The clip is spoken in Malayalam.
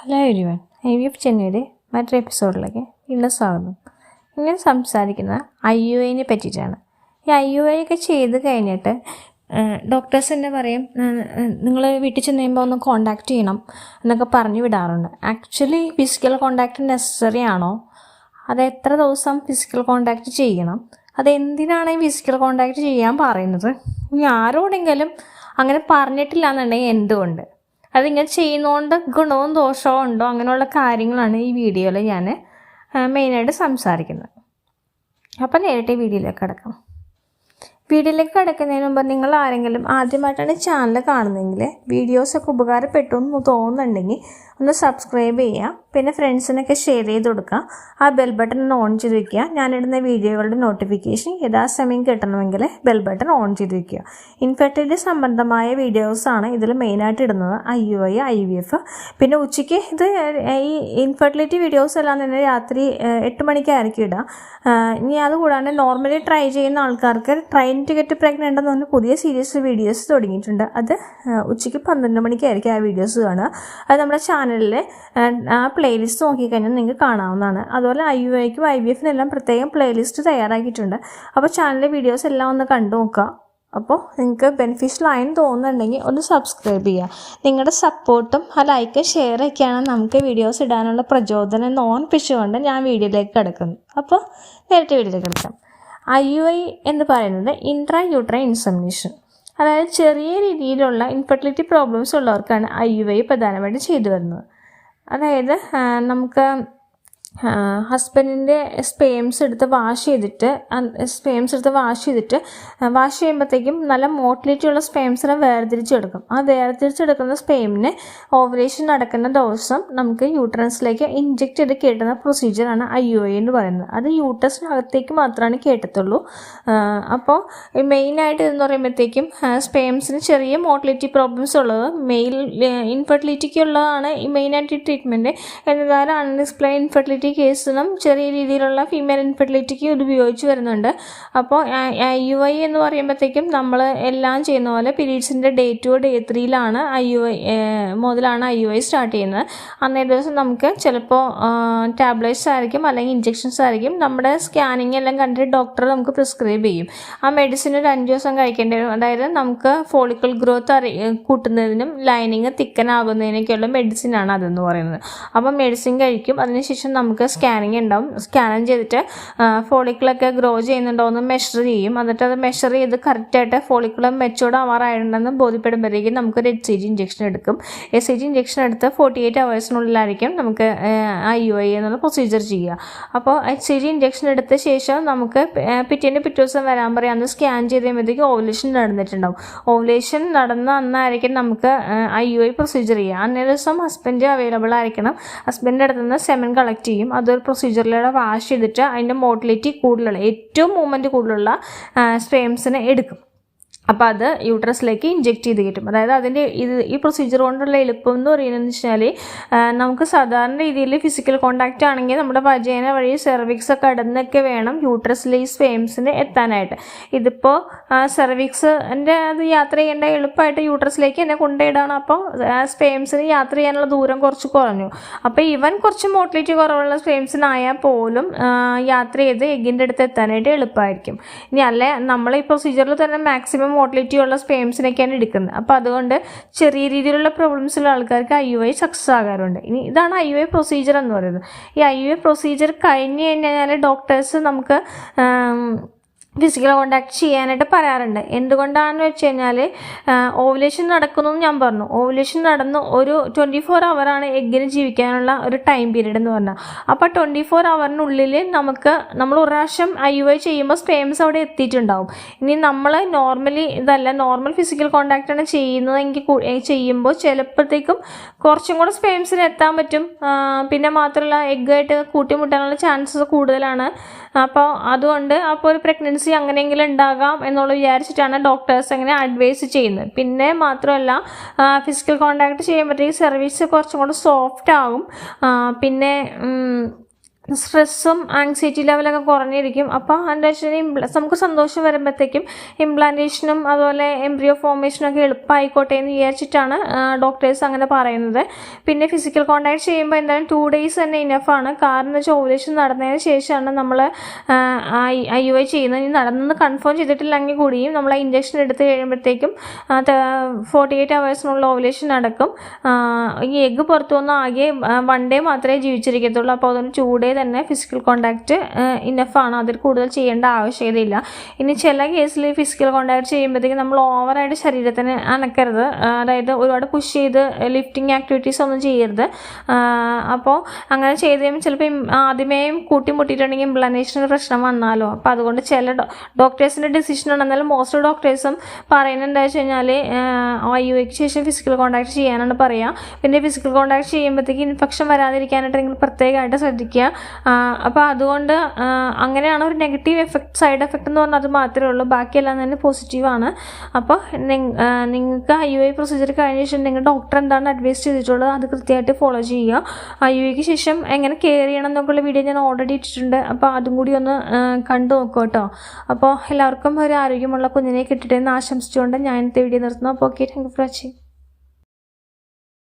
Hello everyone I V F ചെന്നൈയുടെ മറ്റൊരു എപ്പിസോഡിലേക്ക് വീണ്ടും സ്വാഗതം. ഇന്ന് സംസാരിക്കുന്നത് ഐ യു ഐനെ പറ്റിയിട്ടാണ്. ഈ ഐ യു ഐ ഒക്കെ ചെയ്ത് കഴിഞ്ഞിട്ട് ഡോക്ടേഴ്സ് തന്നെ പറയും നിങ്ങൾ വീട്ടിൽ ചെന്ന് കഴിയുമ്പോൾ ഒന്ന് കോണ്ടാക്ട് ചെയ്യണം എന്നൊക്കെ പറഞ്ഞു വിടാറുണ്ട്. ആക്ച്വലി ഫിസിക്കൽ കോണ്ടാക്ട് നെസസറി ആണോ? അത് എത്ര ദിവസം ഫിസിക്കൽ കോണ്ടാക്ട് ചെയ്യണം? അതെന്തിനാണ് ഈ ഫിസിക്കൽ കോണ്ടാക്ട് ചെയ്യാൻ പറയുന്നത്? ഇനി ആരോടെങ്കിലും അങ്ങനെ പറഞ്ഞിട്ടില്ല എന്നുണ്ടെങ്കിൽ എന്തുകൊണ്ട്? അതിങ്ങനെ ചെയ്യുന്നതുകൊണ്ട് ഗുണവും ദോഷവും ഉണ്ടോ? അങ്ങനെയുള്ള കാര്യങ്ങളാണ് ഈ വീഡിയോയിൽ ഞാൻ മെയിനായിട്ട് സംസാരിക്കുന്നത്. അപ്പം നേരിട്ട് ഈ വീഡിയോയിലേക്ക് കിടക്കാം. വീഡിയോയിലേക്ക് കിടക്കുന്നതിന് മുമ്പ് നിങ്ങൾ ആരെങ്കിലും ആദ്യമായിട്ടാണ് ചാനൽ കാണുന്നതെങ്കിൽ വീഡിയോസൊക്കെ ഉപകാരപ്പെട്ടു എന്ന് തോന്നുന്നുണ്ടെങ്കിൽ ഒന്ന് സബ്സ്ക്രൈബ് ചെയ്യുക. പിന്നെ ഫ്രണ്ട്സിനൊക്കെ ഷെയർ ചെയ്ത് കൊടുക്കുക ആ ബെൽ ബട്ടൺ ഒന്ന് ഓൺ ചെയ്ത് വെക്കുക ഞാനിടുന്ന വീഡിയോകളുടെ നോട്ടിഫിക്കേഷൻ യഥാസമയം കിട്ടണമെങ്കിൽ ബെൽ ബട്ടൺ ഓൺ ചെയ്ത് വെക്കുക ഇൻഫെർട്ടിലിറ്റി സംബന്ധമായ വീഡിയോസാണ് ഇതിൽ മെയിനായിട്ട് ഇടുന്നത്. I U I I V F പിന്നെ ഉച്ചയ്ക്ക് ഇത് ഈ ഇൻഫെർട്ടിലിറ്റി വീഡിയോസ് എല്ലാം തന്നെ രാത്രി എട്ട് മണിക്കായിരിക്കും ഇടുക ഇനി അതുകൂടാണ്ട് നോർമലി ട്രൈ ചെയ്യുന്ന ആൾക്കാർക്ക് ട്രെയിൻ ടിക്കറ്റ് പ്രഗ്നന്റ് എന്ന് പറഞ്ഞ പുതിയ സീരീസ് വീഡിയോസ് തുടങ്ങിയിട്ടുണ്ട്. അത് ഉച്ചയ്ക്ക് പന്ത്രണ്ട് മണിക്കായിരിക്കും ആ വീഡിയോസ് കാണുക. അത് നമ്മുടെ ചാനലിൽ പ്ലേലിസ്റ്റ് നോക്കിക്കഴിഞ്ഞാൽ നിങ്ങൾക്ക് കാണാവുന്നതാണ്. അതുപോലെ ഐ യു ഐക്കും ഐ ബി എഫിനെല്ലാം പ്രത്യേകം പ്ലേലിസ്റ്റ് തയ്യാറാക്കിയിട്ടുണ്ട്. അപ്പോൾ ചാനലിലെ വീഡിയോസ് എല്ലാം ഒന്ന് കണ്ടു നോക്കുക. അപ്പോൾ നിങ്ങൾക്ക് ബെനിഫിഷ്യൽ ആയെന്ന് തോന്നുന്നുണ്ടെങ്കിൽ ഒന്ന് സബ്സ്ക്രൈബ് ചെയ്യുക. നിങ്ങളുടെ സപ്പോർട്ടും ആ ലൈക്ക് ഷെയർ ഒക്കെയാണ് നമുക്ക് വീഡിയോസ് ഇടാനുള്ള പ്രചോദനം എന്ന് ഓർപ്പിച്ചുകൊണ്ട് ഞാൻ വീഡിയോയിലേക്ക് കിടക്കുന്നു. അപ്പോൾ നേരിട്ട് വീഡിയോയിലേക്ക് കിടക്കാം. ഐ യു ഐ എന്ന് പറയുന്നത് ഇൻട്രാ യൂട്രൈ ഇൻസമിനേഷൻ അതായത് ചെറിയ രീതിയിലുള്ള ഇൻഫെർട്ടിലിറ്റി പ്രോബ്ലംസ് ഉള്ളവർക്കാണ് ഐ യു ഐ പ്രധാനമായിട്ടും ചെയ്തു വരുന്നത്. അതായത് നമുക്ക് ഹസ്ബൻഡിന്റെ സ്പേംസ് എടുത്ത് വാഷ് ചെയ്തിട്ട് സ്പേംസ് എടുത്ത് വാഷ് ചെയ്തിട്ട് വാഷ് ചെയ്യുമ്പോഴത്തേക്കും നല്ല മോട്ടിലിറ്റി ഉള്ള സ്പേംസിനെ വേർതിരിച്ചെടുക്കും. ആ വേർതിരിച്ചെടുക്കുന്ന സ്പേമിന് ഓവറേഷൻ നടക്കുന്ന ദിവസം നമുക്ക് യൂട്രൻസിലേക്ക് ഇഞ്ചെക്ട് ചെയ്ത് കേട്ടുന്ന പ്രൊസീജിയറാണ് ഐ യു എ എന്ന് പറയുന്നത്. അത് യൂട്രസിനകത്തേക്ക് മാത്രമാണ് കേട്ടത്തുള്ളൂ. അപ്പോൾ മെയിനായിട്ട് എന്ന് പറയുമ്പോഴത്തേക്കും സ്പേംസിന് ചെറിയ മോട്ടിലിറ്റി പ്രോബ്ലംസ് ഉള്ളത് മെയിൽ ഇൻഫെർട്ടിലിറ്റിക്കുള്ളതാണ് മെയിനായിട്ട് ട്രീറ്റ്മെന്റ് എന്നതാരം അൺഡിസ്പ്ലേ ഇൻഫെർട്ടിലിറ്റി കേസിനും ചെറിയ രീതിയിലുള്ള ഫീമെയിൽ ഇൻഫെർട്ടിലിറ്റിക്ക് ഇത് ഉപയോഗിച്ച് വരുന്നുണ്ട്. അപ്പോൾ യു ഐ എന്ന് പറയുമ്പോഴത്തേക്കും നമ്മൾ എല്ലാം ചെയ്യുന്ന പോലെ പീരീഡ്സിന്റെ ഡേ ടു ഡേ ത്രീയിലാണ് ഐ യു ഐ മുതലാണ് ഐ യു ഐ സ്റ്റാർട്ട് ചെയ്യുന്നത്. അന്നേ ദിവസം നമുക്ക് ചിലപ്പോൾ ടാബ്ലറ്റ്സ് ആയിരിക്കും അല്ലെങ്കിൽ ഇഞ്ചെക്ഷൻസ് ആയിരിക്കും. നമ്മുടെ സ്കാനിങ് എല്ലാം കണ്ടിട്ട് ഡോക്ടർ നമുക്ക് പ്രിസ്ക്രൈബ് ചെയ്യും. ആ മെഡിസിൻ ഒരു അഞ്ച് ദിവസം കഴിക്കേണ്ടി വരും. അതായത് നമുക്ക് ഫോളിക്കിൾ ഗ്രോത്ത് അറി കൂട്ടുന്നതിനും ലൈനിങ് തിക്കനാകുന്നതിനൊക്കെയുള്ള മെഡിസിനാണ് അതെന്ന് പറയുന്നത്. അപ്പം മെഡിസിൻ കഴിക്കും. അതിനുശേഷം നമുക്ക് സ്കാനിങ് ഉണ്ടാവും. സ്കാനിങ് ചെയ്തിട്ട് ഫോളിക്കിളൊക്കെ ഗ്രോ ചെയ്യുന്നുണ്ടോ എന്ന് മെഷർ ചെയ്യും. എന്നിട്ട് അത് മെഷർ ചെയ്ത് കറക്റ്റായിട്ട് ഫോളിക്കുളം മെച്ചോർഡ് ആവാറായിട്ടുണ്ടെന്ന് ബോധ്യപ്പെടുമ്പോഴേക്കും നമുക്കൊരു എച്ച് സി ജി ഇഞ്ചെക്ഷൻ എടുക്കും. എച്ച് സി ജി ഇഞ്ചെക്ഷൻ എടുത്ത് ഫോർട്ടി എയ്റ്റ് അവേഴ്സിനുള്ളിലായിരിക്കും നമുക്ക് ഐ യു ഐ എന്നുള്ള പ്രൊസീജിയർ ചെയ്യുക. അപ്പോൾ എച്ച് സി ജി ഇഞ്ചെക്ഷൻ എടുത്ത ശേഷം നമുക്ക് പിറ്റേന്റെ പിറ്റേ ദിവസം വരാൻ പറയാം. അന്ന് സ്കാൻ ചെയ്ത് കഴിയുമ്പോഴത്തേക്ക് ഓവുലേഷൻ നടന്നിട്ടുണ്ടാവും. ഓവുലേഷൻ നടന്ന അന്നായിരിക്കും നമുക്ക് ഐ യു ഐ പ്രൊസീജിയർ ചെയ്യുക. അന്നേ ദിവസം ഹസ്ബൻഡ് അവൈലബിൾ ആയിരിക്കണം. ഹസ്ബൻഡിന്റെ അടുത്ത് നിന്ന് സെമൻ കളക്ട് ചെയ്യും. അതൊരു പ്രൊസീജിയറിലൂടെ വാഷ് ചെയ്തിട്ട് അതിന്റെ മോട്ടിലിറ്റി കൂടുതലുള്ള ഏറ്റവും മൂവ്മെന്റ് കൂടുതലുള്ള സ്പേംസിനെ എടുക്കും. അപ്പോൾ അത് യൂട്രസിലേക്ക് ഇഞ്ചെക്ട് ചെയ്ത് കിട്ടും. അതായത് അതിന്റെ ഇത് ഈ പ്രൊസീജിയർ കൊണ്ടുള്ള എളുപ്പം എന്ന് പറയുന്നത് വെച്ചാൽ നമുക്ക് സാധാരണ രീതിയിൽ ഫിസിക്കൽ കോണ്ടാക്റ്റ് ആണെങ്കിൽ നമ്മുടെ വജേന വഴി സെർവിക്സ് കടന്നൊക്കെ വേണം യൂട്രസിൽ ഈ സ്പേംസിന് എത്താനായിട്ട്. ഇതിപ്പോൾ സെർവിക്സിന്റെ അത് യാത്ര ചെയ്യേണ്ട എളുപ്പമായിട്ട് യൂട്രസിലേക്ക് എന്നെ കൊണ്ടുപോയിടാണ്. അപ്പോൾ സ്പേംസിന് യാത്ര ചെയ്യാനുള്ള ദൂരം കുറച്ച് കുറഞ്ഞു. അപ്പോൾ ഇവൻ കുറച്ച് മോട്ടിലിറ്റി കുറവുള്ള സ്പേംസിനായാൽ പോലും യാത്ര ചെയ്ത് എഗ്ഗിന്റെ അടുത്ത് എത്താനായിട്ട് എളുപ്പമായിരിക്കും. ഇനി അല്ലെ നമ്മൾ ഈ പ്രൊസീജിയറിൽ തന്നെ മാക്സിമം മോട്ടിലിറ്റി ഉള്ള സ്പേംസിനൊക്കെയാണ് എടുക്കുന്നത്. അപ്പോൾ അതുകൊണ്ട് ചെറിയ രീതിയിലുള്ള പ്രോബ്ലംസ് ഉള്ള ആൾക്കാർക്ക് ഐ യു ഐ സക്സസ് ആകാറുണ്ട്. ഇനി ഇതാണ് ഐ യു ഐ പ്രൊസീജിയർ എന്ന് പറയുന്നത്. ഈ ഐ യു ഐ പ്രൊസീജിയർ കഴിഞ്ഞ് കഴിഞ്ഞാൽ ഡോക്ടേഴ്സ് നമുക്ക് ഫിസിക്കൽ കോണ്ടാക്ട് ചെയ്യാനായിട്ട് പറയാറുണ്ട്. എന്തുകൊണ്ടാണെന്ന് വെച്ച് കഴിഞ്ഞാൽ ഓവുലേഷൻ നടക്കുന്നു ഞാൻ പറഞ്ഞു. ഓവുലേഷൻ നടന്ന് ഒരു ട്വന്റി ഫോർ അവറാണ് എഗ്ഗിന് ജീവിക്കാനുള്ള ഒരു ടൈം പീരീഡ് എന്ന് പറഞ്ഞാൽ അപ്പോൾ ട്വന്റി ഫോർ അവറിനുള്ളിൽ നമുക്ക് നമ്മൾ ഒരു പ്രാവശ്യം ഐ ഐ ചെയ്യുമ്പോൾ സ്പേംസ് അവിടെ എത്തിയിട്ടുണ്ടാവും. ഇനി നമ്മൾ നോർമലി ഇതല്ല നോർമൽ ഫിസിക്കൽ കോണ്ടാക്ട് ആണ് ചെയ്യുന്നതെങ്കിൽ ചെയ്യുമ്പോൾ ചിലപ്പോഴത്തേക്കും കുറച്ചും കൂടെ സ്പേംസിന് എത്താൻ പറ്റും. പിന്നെ മാത്രമല്ല എഗ്ഗായിട്ട് കൂട്ടിമുട്ടാനുള്ള ചാൻസസ് കൂടുതലാണ്. അപ്പോൾ അതുകൊണ്ട് അപ്പോൾ ഒരു പ്രഗ്നൻസി അങ്ങനെയെങ്കിലും ഉണ്ടാകാം എന്നുള്ള വിചാരിച്ചിട്ടാണ് ഡോക്ടേഴ്സ് അങ്ങനെ അഡ്വൈസ് ചെയ്യുന്നത്. പിന്നെ മാത്രമല്ല ഫിസിക്കൽ കോണ്ടാക്ട് ചെയ്യുമ്പോഴത്തേക്ക് സർവീസ് കുറച്ചും കൂടെ സോഫ്റ്റ് ആവും. പിന്നെ സ്ട്രെസ്സും ആങ്സൈറ്റി ലെവലൊക്കെ കുറഞ്ഞിരിക്കും. അപ്പോൾ എന്താ വെച്ചാൽ നമുക്ക് സന്തോഷം വരുമ്പോഴത്തേക്കും ഇംപ്ലാന്റേഷനും അതുപോലെ എംബ്രിയോ ഫോർമേഷനും ഒക്കെ എളുപ്പമായിക്കോട്ടെ എന്ന് വിചാരിച്ചിട്ടാണ് ഡോക്ടേഴ്സ് അങ്ങനെ പറയുന്നത്. പിന്നെ ഫിസിക്കൽ കോൺടാക്ട് ചെയ്യുമ്പോൾ എന്തായാലും ടു ഡേയ്സ് തന്നെ ഇനഫാണ് കാരണം വെച്ചാൽ ഓവുലേഷൻ നടന്നതിന് ശേഷമാണ് നമ്മൾ ഐ യു ഐ ചെയ്യുന്നത്. ഇനി നടന്നെന്ന് കൺഫേം ചെയ്തിട്ടില്ലെങ്കിൽ കൂടിയും നമ്മൾ ആ ഇഞ്ചക്ഷൻ എടുത്ത് കഴിയുമ്പോഴത്തേക്കും ഫോർട്ടി എയ്റ്റ് അവേഴ്സിനുള്ള ഓവുലേഷൻ നടക്കും. ഈ എഗ്ഗ് പുറത്തു വന്ന ആകെ വൺ ഡേ മാത്രമേ ജീവിച്ചിരിക്കത്തുള്ളൂ. അപ്പോൾ അതുകൊണ്ട് ടു ഡേ തന്നെ ഫിസിക്കൽ കോണ്ടാക്റ്റ് ഇനഫാണ് അതിൽ കൂടുതൽ ചെയ്യേണ്ട ആവശ്യകതയില്ല. ഇനി ചില കേസിൽ ഫിസിക്കൽ കോണ്ടാക്ട് ചെയ്യുമ്പോഴത്തേക്കും നമ്മൾ ഓവറായിട്ട് ശരീരത്തിന് അനക്കരുത്. അതായത് ഒരുപാട് പുഷ് ചെയ്ത് ലിഫ്റ്റിംഗ് ആക്ടിവിറ്റീസ് ഒന്നും ചെയ്യരുത്. അപ്പോൾ അങ്ങനെ ചെയ്ത് കഴിയുമ്പോൾ ചിലപ്പോൾ ആദ്യമേയും കൂട്ടിമുട്ടിയിട്ടുണ്ടെങ്കിൽ ഇംപ്ലാന്റേഷന് പ്രശ്നം വന്നാലോ? അപ്പോൾ അതുകൊണ്ട് ചില ഡോക്ടേഴ്സിന്റെ ഡിസിഷൻ ഉണ്ടെന്നാൽ മോസ്റ്റ് ഡോക്ടേഴ്സും പറയുന്നത് എന്താ വെച്ച് കഴിഞ്ഞാൽ ഐ യു എക്ക് ശേഷം ഫിസിക്കൽ കോണ്ടാക്ട് ചെയ്യാനാണ് പറയുക പിന്നെ ഫിസിക്കൽ കോണ്ടാക്ട് ചെയ്യുമ്പോഴത്തേക്ക് ഇൻഫെക്ഷൻ വരാതിരിക്കാനായിട്ട് നിങ്ങൾ പ്രത്യേകമായിട്ട് ശ്രദ്ധിക്കുക. അപ്പോൾ അതുകൊണ്ട് അങ്ങനെയാണ് ഒരു നെഗറ്റീവ് എഫക്ട് സൈഡ് എഫക്റ്റ് എന്ന് പറഞ്ഞാൽ അത് മാത്രമേ ഉള്ളൂ. ബാക്കിയെല്ലാം തന്നെ പോസിറ്റീവാണ് അപ്പോൾ നിങ്ങൾക്ക് ഐ യു ഐ പ്രൊസീജിയർ കഴിഞ്ഞ ശേഷം നിങ്ങൾ ഡോക്ടർ എന്താണ് അഡ്വൈസ് ചെയ്തിട്ടുള്ളത് അത് കൃത്യമായിട്ട് ഫോളോ ചെയ്യുക. ഐ യു ഐക്ക് ശേഷം എങ്ങനെ കെയർ ചെയ്യണം എന്നൊക്കെയുള്ള വീഡിയോ ഞാൻ ഓൾറെഡി ഇട്ടിട്ടുണ്ട്. അപ്പോൾ അതും കൂടി ഒന്ന് കണ്ടു നോക്കുക കേട്ടോ. അപ്പോൾ എല്ലാവർക്കും ഒരു ആരോഗ്യമുള്ള കുഞ്ഞിനെ കിട്ടട്ടെ എന്ന് ആശംസിച്ചുകൊണ്ട് ഞാൻ ഇന്നത്തെ വീഡിയോ നിർത്തുന്നു. അപ്പോൾ okay thank you for watching